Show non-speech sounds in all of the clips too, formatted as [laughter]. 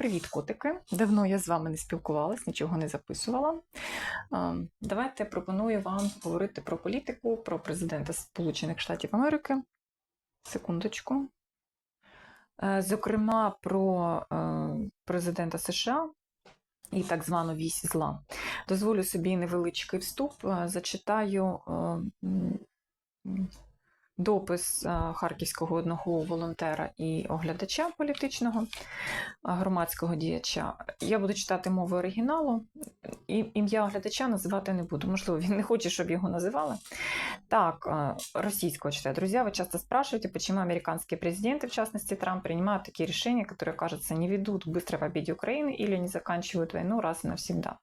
Привіт, котики! Давно я з вами не спілкувалась, нічого не записувала. Давайте пропоную вам говорити про політику, про президента Сполучених Штатів Америки. Секундочку. Е, Зокрема, про е, президента США і так звану вісь зла. Дозволю собі невеличкий вступ. Е, Зачитаю допис е, харківського одного волонтера і оглядача політичного, е, громадського діяча. Я буду читати мову оригіналу, і ім'я оглядача називати не буду. Можливо, він не хоче, щоб його називали. Так, э, российского читаю. Друзья, вы часто спрашиваете, почему американские президенты, в частности Трамп, принимают такие решения, которые, кажется, не ведут к быстрой победе Украины или не заканчивают войну раз и навсегда.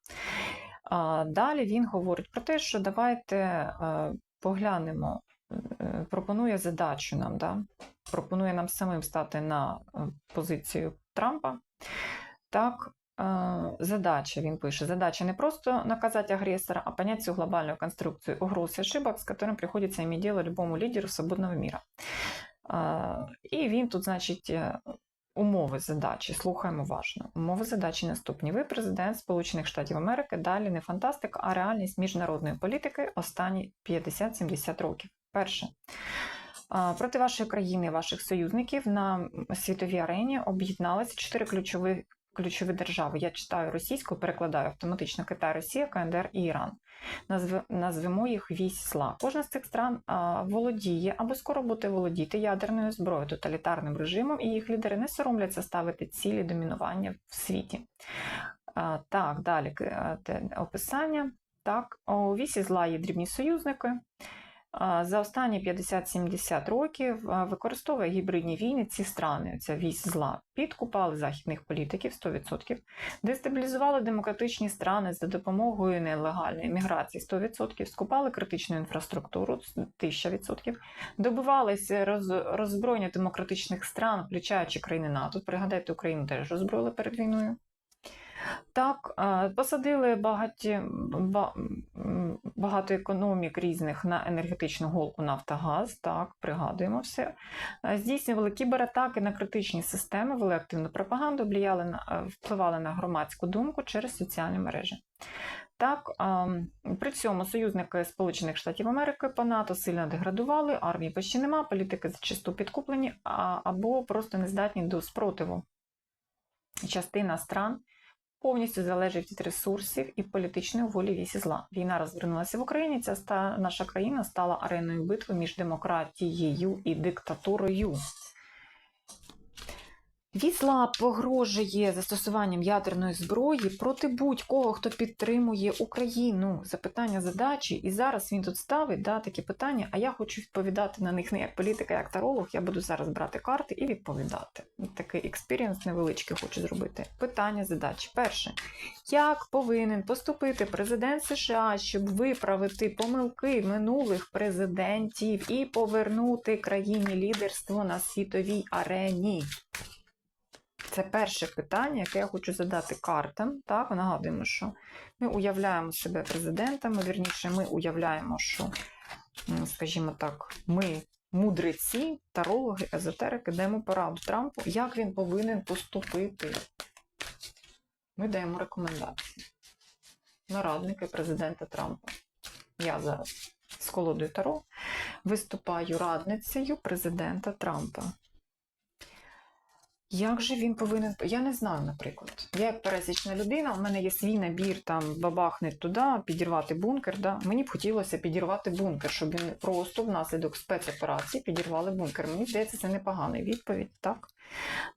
А, Далі він говорить про те, що давайте е, поглянемо, е, пропонує задачу нам, да? пропонує нам самим стати на е, позицію Трампа. Так, э, задача, він пише, задача не просто наказать агрессора, а понять всю глобальную конструкцию угроз и ошибок, с которым приходится иметь дело любому лидеру свободного мира. І він тут, значить, е, умови задачі. Слухаємо уважно. Умови задачі наступні. Ви президент Сполучених Штатів Америки, далі не фантастика, а реальність міжнародної політики останні 50-70 років. Перше. Проти вашої країни, ваших союзників на світовій арені об'єдналися чотири ключові ключові держави. Я читаю російською, перекладаю автоматично Китай, Росія, КНДР і Іран. Назв... Назвемо їх вісь зла. Кожна з цих стран володіє або скоро буде володіти ядерною зброєю, тоталітарним режимом, і їх лідери не соромляться ставити цілі домінування в світі. Так, далі описання. Так, у вісі зла є дрібні союзники. За останні 50-70 років використовує гібридні війни ці страни, ця вісь зла, підкупали західних політиків 100%, дестабілізували демократичні страни за допомогою нелегальної міграції 100%, скупали критичну інфраструктуру 1000%, добивалися роз, роззброєння демократичних стран, включаючи країни НАТО. Пригадайте, Україну теж роззброїли перед війною. Так, е, посадили багаті, багато економік різних на енергетичну голку Нафтогаз. Так, пригадуємо все. Е, Здійснювали кібератаки на критичні системи, вели активну пропаганду, влияли на, е, впливали на громадську думку через соціальні мережі. Так, при цьому союзники Сполучених Штатів Америки по НАТО сильно деградували, армії почти нема, політики зачасту підкуплені або просто не здатні до спротиву. Частина стран повністю залежить від ресурсів і політичної волі вісі зла. Війна розвернулася в Україні. Ця ста, наша країна стала ареною битви між демократією і диктатурою. Вісла погрожує застосуванням ядерної зброї проти будь-кого, хто підтримує Україну. Запитання задачі. І зараз він тут ставить да, такі питання, а я хочу відповідати на них не як політика, як таролог. Я буду зараз брати карти і відповідати. Такий експірієнс невеличкий хочу зробити. Питання задачі. Перше. Як повинен поступити президент США, щоб виправити помилки минулих президентів і повернути країні лідерство на світовій арені? Це перше питання, яке я хочу задати картам. Так, нагадуємо, що ми уявляємо себе президентами, вірніше, ми уявляємо, що, скажімо так, ми мудреці, тарологи, езотерики, даємо пораду Трампу, як він повинен поступити. Ми даємо рекомендації. Нарадники президента Трампа. Я зараз з колодою Таро виступаю радницею президента Трампа. Як же він повинен. Я не знаю, наприклад. Я як пересічна людина, у мене є свій набір там бабахне туди, підірвати бункер. Да? Мені б хотілося підірвати бункер, щоб він просто внаслідок спецоперації підірвали бункер. Мені здається, це непогана відповідь, так?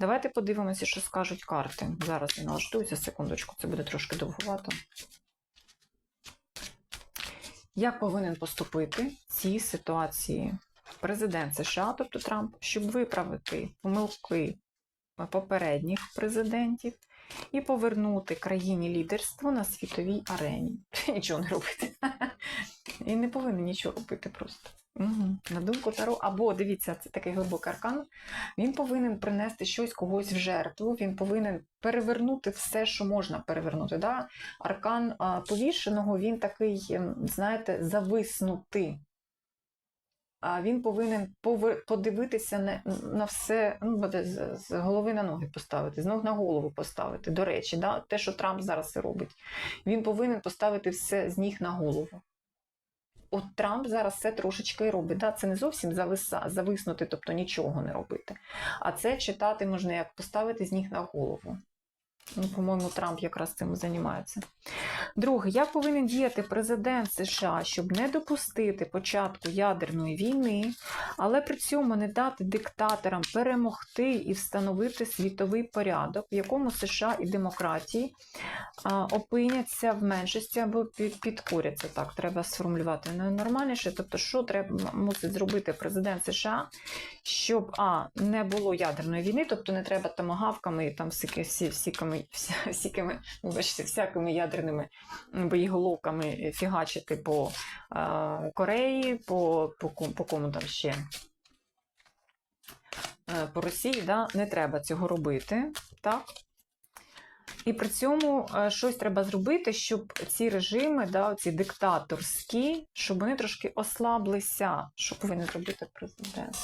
Давайте подивимося, що скажуть карти. Зараз я налаштуюся, секундочку, це буде трошки довгувато. Як повинен поступити в цій ситуації президент США, тобто Трамп, щоб виправити помилки попередніх президентів і повернути країні лідерство на світовій арені. [laughs] Нічого не робити. І не повинен нічого робити просто. Угу. На думку Таро, або дивіться, це такий глибокий аркан. Він повинен принести щось когось в жертву, він повинен перевернути все, що можна перевернути. Да? Аркан повішеного, він такий, ем, знаєте, зависнути. А він повинен подивитися на, все, ну, з голови на ноги поставити, з ног на голову поставити. До речі, да? те, що Трамп зараз і робить, він повинен поставити все з ніг на голову. От Трамп зараз це трошечки і робить. Да? Це не зовсім зависа, зависнути, тобто нічого не робити. А це читати можна як поставити з ніг на голову. Ну, по-моєму, Трамп якраз цим займається. Друге, як повинен діяти президент США, щоб не допустити початку ядерної війни, але при цьому не дати диктаторам перемогти і встановити світовий порядок, в якому США і демократії а, опиняться в меншості або під- підкоряться. Так, треба сформулювати нормальніше. Тобто, що треба мусить зробити президент США, щоб а не було ядерної війни, тобто не треба тамагавками і там всіки, всі, всікими, [laughs] вся, всікими, вибачте, всякими ядерними боєголовками фігачити по е, Кореї, по, по, по кому там ще. Е, По Росії, да, не треба цього робити, так? І при цьому е, щось треба зробити, щоб ці режими, да, ці диктаторські, щоб вони трошки ослаблися. Що повинен зробити президент?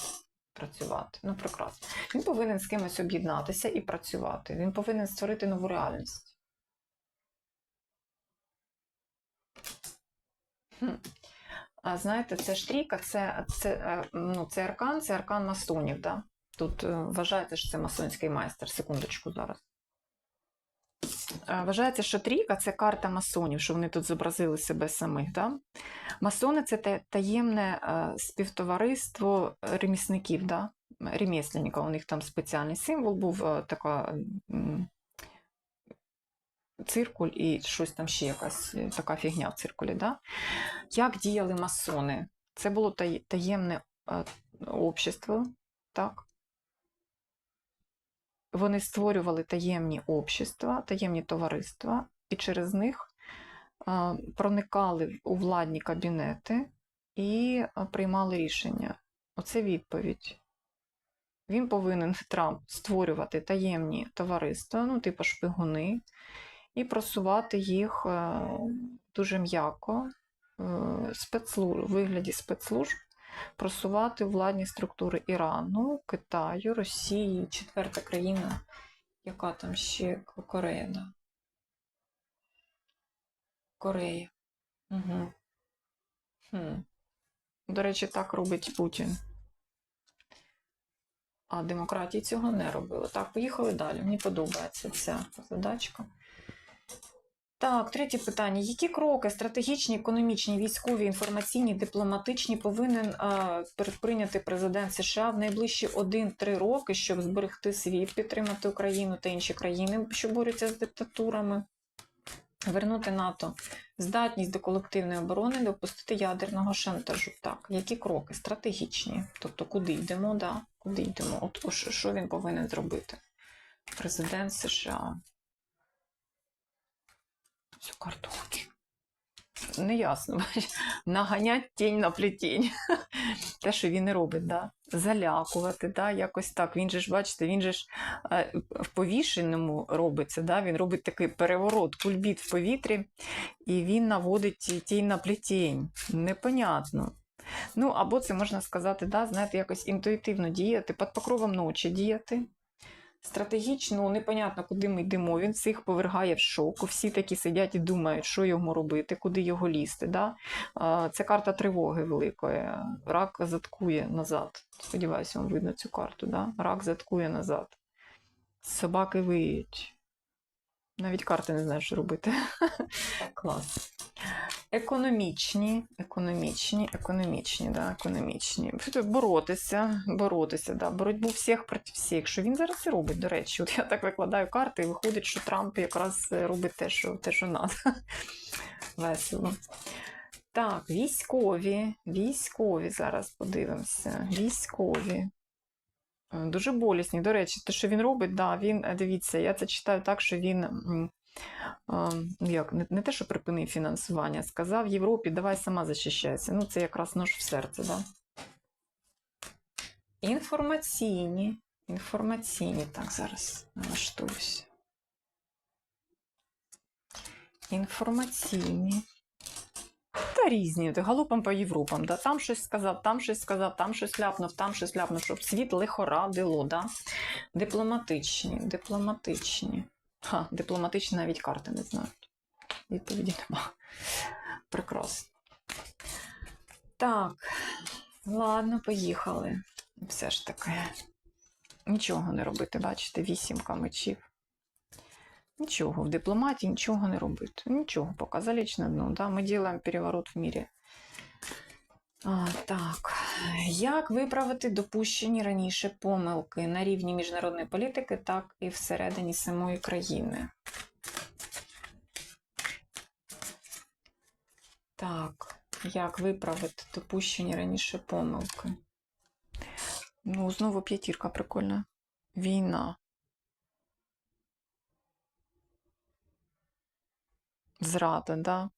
Працювати. Ну, прекрасно. Він повинен з кимось об'єднатися і працювати. Він повинен створити нову реальність. А знаєте, це штріка, це, це, е, ну, це аркан, це аркан масонів. Да? Тут е, вважається, що це масонський майстер. Секундочку зараз. Вважається, що трійка це карта масонів, що вони тут зобразили себе самих. Да? Масони це таємне співтовариство ремісників, да? ремесленника. У них там спеціальний символ був, така циркуль і щось там ще якась е, така фігня в циркулі. Да? Як діяли масони? Це було таємне общество, так? Вони створювали таємні общества, таємні товариства, і через них проникали у владні кабінети і приймали рішення. Оце відповідь. Він повинен Трамп створювати таємні товариства, ну, типу шпигуни, і просувати їх дуже м'яко е, спецслу- у вигляді спецслужб просувати владні структури Ірану, Китаю, Росії, четверта країна, яка там ще Корея. Корея. Угу. Хм. До речі, так робить Путін. А демократії цього не робили. Так, поїхали далі. Мені подобається ця задачка. Так, третє питання. Які кроки стратегічні, економічні, військові, інформаційні, дипломатичні повинен а, предприйняти президент США в найближчі 1-3 роки, щоб зберегти світ, підтримати Україну та інші країни, що борються з диктатурами, вернути НАТО, здатність до колективної оборони, допустити ядерного шантажу. Так, які кроки стратегічні? Тобто, куди йдемо? Да? Куди йдемо? От що він повинен зробити? Президент США. Цю карту хочу. Неясно. [laughs] Наганять тінь на плетінь. [laughs] Те, що він і робить, да? залякувати, да? якось так. Він же ж, бачите, він же ж е, в повішеному робиться, да? він робить такий переворот, кульбіт в повітрі, і він наводить тінь на плетінь. Непонятно. Ну, або це можна сказати, да, знаєте, якось інтуїтивно діяти, під покровом ночі діяти. Стратегічно непонятно, куди ми йдемо. Він всіх повергає в шок. Всі такі сидять і думають, що йому робити, куди його лізти. Да? Це карта тривоги великої. Рак заткує назад. Сподіваюся, вам видно цю карту. Да? Рак заткує назад. Собаки виють. Навіть карти не знають, що робити. [laughs] Клас. Економічні, економічні, економічні, да, економічні. Боротися, боротися, да, боротьбу всіх проти всіх. Що він зараз і робить, до речі. От я так викладаю карти, і виходить, що Трамп якраз робить те, що те, що надо. [laughs] Весело. Так, військові, військові зараз подивимося. Військові. Е, Дуже болісні. До речі, те, що він робить, да, він, е, дивіться, я це читаю так, що він. а, ну, як, не, те, що припинив фінансування, сказав Європі, давай сама захищайся. Ну, це якраз нож в серце, да? Інформаційні, інформаційні, так, зараз налаштуюся. Інформаційні. Та різні, галопом по Європам. Да? Там щось сказав, там щось сказав, там щось ляпнув, там щось ляпнув, щоб світ лихорадило. Да? Дипломатичні, дипломатичні. Ха, дипломатичні навіть карти не знають. Відповіді нема. Прекрасно. Так, ладно, поїхали. Все ж таки. Нічого не робити, бачите, вісімка мечів. Нічого, в дипломатії нічого не робити. Нічого, поки залечь на дно. Да? Ми робимо переворот в мірі. А, так, як виправити допущені раніше помилки на рівні міжнародної політики, так і всередині самої країни? Так, як виправити допущені раніше помилки? Ну, знову п'ятірка прикольна. Війна. Зрада, да?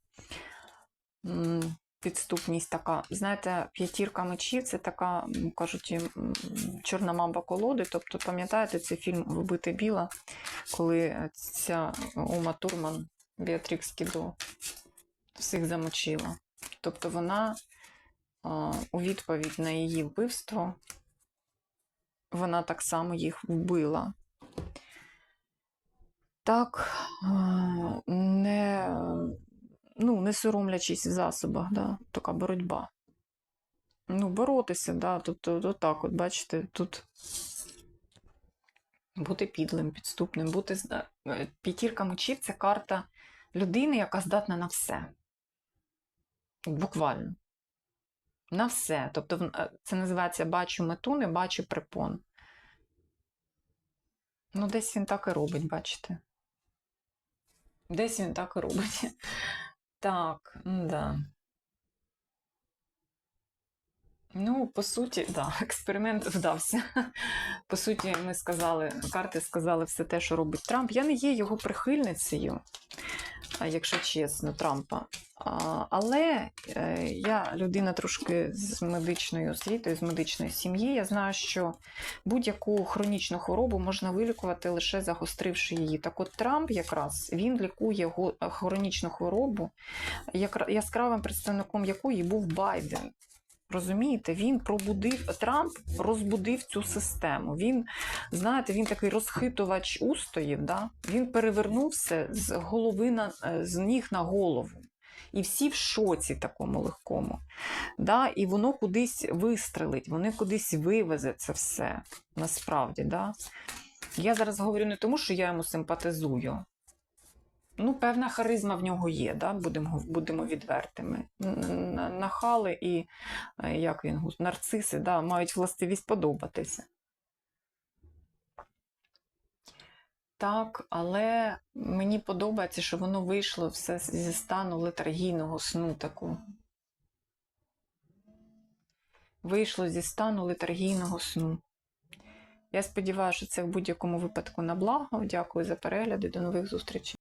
Підступність така. Знаєте, п'ятірка мечів це така, кажуть, чорна мамба колоди. Тобто, пам'ятаєте цей фільм Вбите біла, коли ця Ума Турман Біатрікс Кідо всіх замочила. Тобто вона у відповідь на її вбивство вона так само їх вбила. Так, не, ну, не соромлячись в засобах, да, така боротьба. Ну, боротися, да, тут, от так, от, бачите, тут бути підлим, підступним, бути е, п'ятірка мечів це карта людини, яка здатна на все. Буквально. На все. Тобто, е, це називається бачу мету, не бачу препон. Ну, десь він так і робить, бачите. Десь він так і робить. [laughs] Так, да. Ну, по суті, да, [laughs] експеримент вдався. По суті, ми сказали, карти сказали все те, що робить Трамп. Я не є його прихильницею, якщо чесно, Трампа. Але е, я людина трошки з медичною освітою, з медичної сім'ї. Я знаю, що будь-яку хронічну хворобу можна вилікувати лише загостривши її. Так от Трамп якраз він лікує хронічну хворобу, яскравим представником якої був Байден. Розумієте, він пробудив Трамп розбудив цю систему. Він, знаєте, він такий розхитувач устоїв. Да? Він перевернув все з голови на е, з ніг на голову. І всі в шоці такому легкому. Да? І воно кудись вистрелить, вони кудись вивезе це все насправді. Да? Я зараз говорю не тому, що я йому симпатизую. Ну, певна харизма в нього є, да? будемо, будемо відвертими. Нахали і е, як він, нарциси да, мають властивість подобатися. Так, але мені подобається, що воно вийшло все зі стану летаргійного сну таку. Вийшло зі стану летаргійного сну. Я сподіваюся, що це в будь-якому випадку на благо. Дякую за перегляди. До нових зустрічей.